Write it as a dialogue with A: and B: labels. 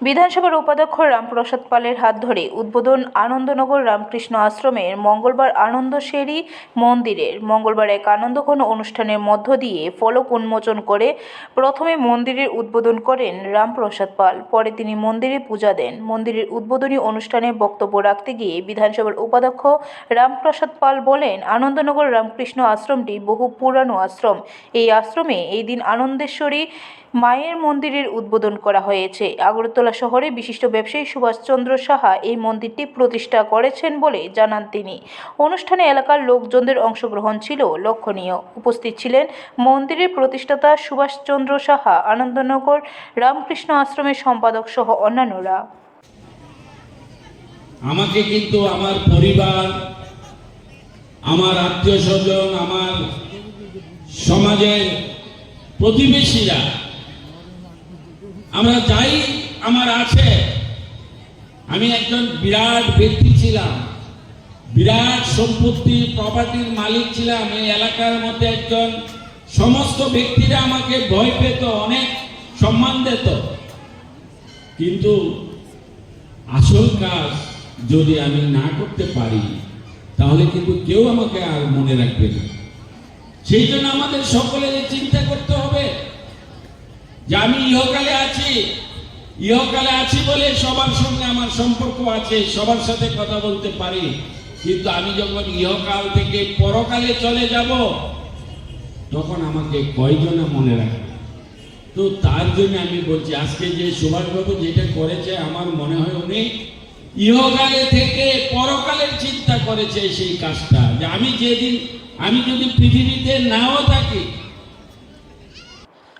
A: বিধানসভার উপাধ্যক্ষ রামপ্রসাদ পালের হাত ধরে উদ্বোধন আনন্দনগর রামকৃষ্ণ আশ্রমের মঙ্গলবার আনন্দশেরি মন্দিরের মঙ্গলবার এক আনন্দঘন অনুষ্ঠানের মধ্য দিয়ে ফলক উন্মোচন করে প্রথমে মন্দিরের উদ্বোধন করেন রামপ্রসাদ পাল। পরে তিনি মন্দিরে পূজা দেন। মন্দিরের উদ্বোধনী অনুষ্ঠানে বক্তব্য রাখতে গিয়ে বিধানসভার উপাধ্যক্ষ রামপ্রসাদ পাল বলেন, আনন্দনগর রামকৃষ্ণ আশ্রমটি বহু পুরানো আশ্রম। এই আশ্রমে এই দিন আনন্দেশ্বরী মায়ের মন্দিরের উদ্বোধন করা হয়েছে। আগরতলা শহরে বিশিষ্ট ব্যবসায়ী সুভাষচন্দ্র সাহা এই মন্দিরটি প্রতিষ্ঠা করেছেন বলে জানান তিনি। অনুষ্ঠানে এলাকার লোকজনদের অংশগ্রহণ ছিল লক্ষণীয়। উপস্থিত ছিলেন মন্দিরের প্রতিষ্ঠাতা সুভাষচন্দ্র সাহা, আনন্দনগর রামকৃষ্ণ আশ্রমের সম্পাদক সহ অন্যান্যরা।
B: আমাকে কিন্তু আমার পরিবার, আমার আত্মীয় স্বজন, আমার সমাজের প্রতিবেশীরা আমরা যাই, আমার আছে। আমি একজন বিরাট ব্যক্তি ছিলাম। বিরাট সম্পত্তি প্রপার্টির মালিক ছিলাম। এই এলাকার মধ্যে একজন সমস্ত ব্যক্তিরা আমাকে ভয় পেত, অনেক সম্মান দিত। কিন্তু আসল কাজ যদি আমি না করতে পারি, তাহলে কিন্তু কেউ আমাকে আর মনে রাখবে না। সেই জন্য আমাদের সকলে চিন্তা করতে হবে যে আমি ইহকালে আছি ইহকালে আছি বলে সবার সঙ্গে আমার সম্পর্ক আছে, সবার সাথে কথা বলতে পারি। কিন্তু আমি যখন ইহকাল থেকে পরকালে চলে যাব, তখন আমাকে কয়জনে মনে রাখবে? তো তার জন্য আমি বলছি, আজকে যে সুভাষবাবু যেটা করেছে, আমার মনে হয় উনি ইহকালে থেকে পরকালের চিন্তা করেছে সেই কাজটা। যে আমি যেদিন, আমি যদি পৃথিবীতে নাও থাকি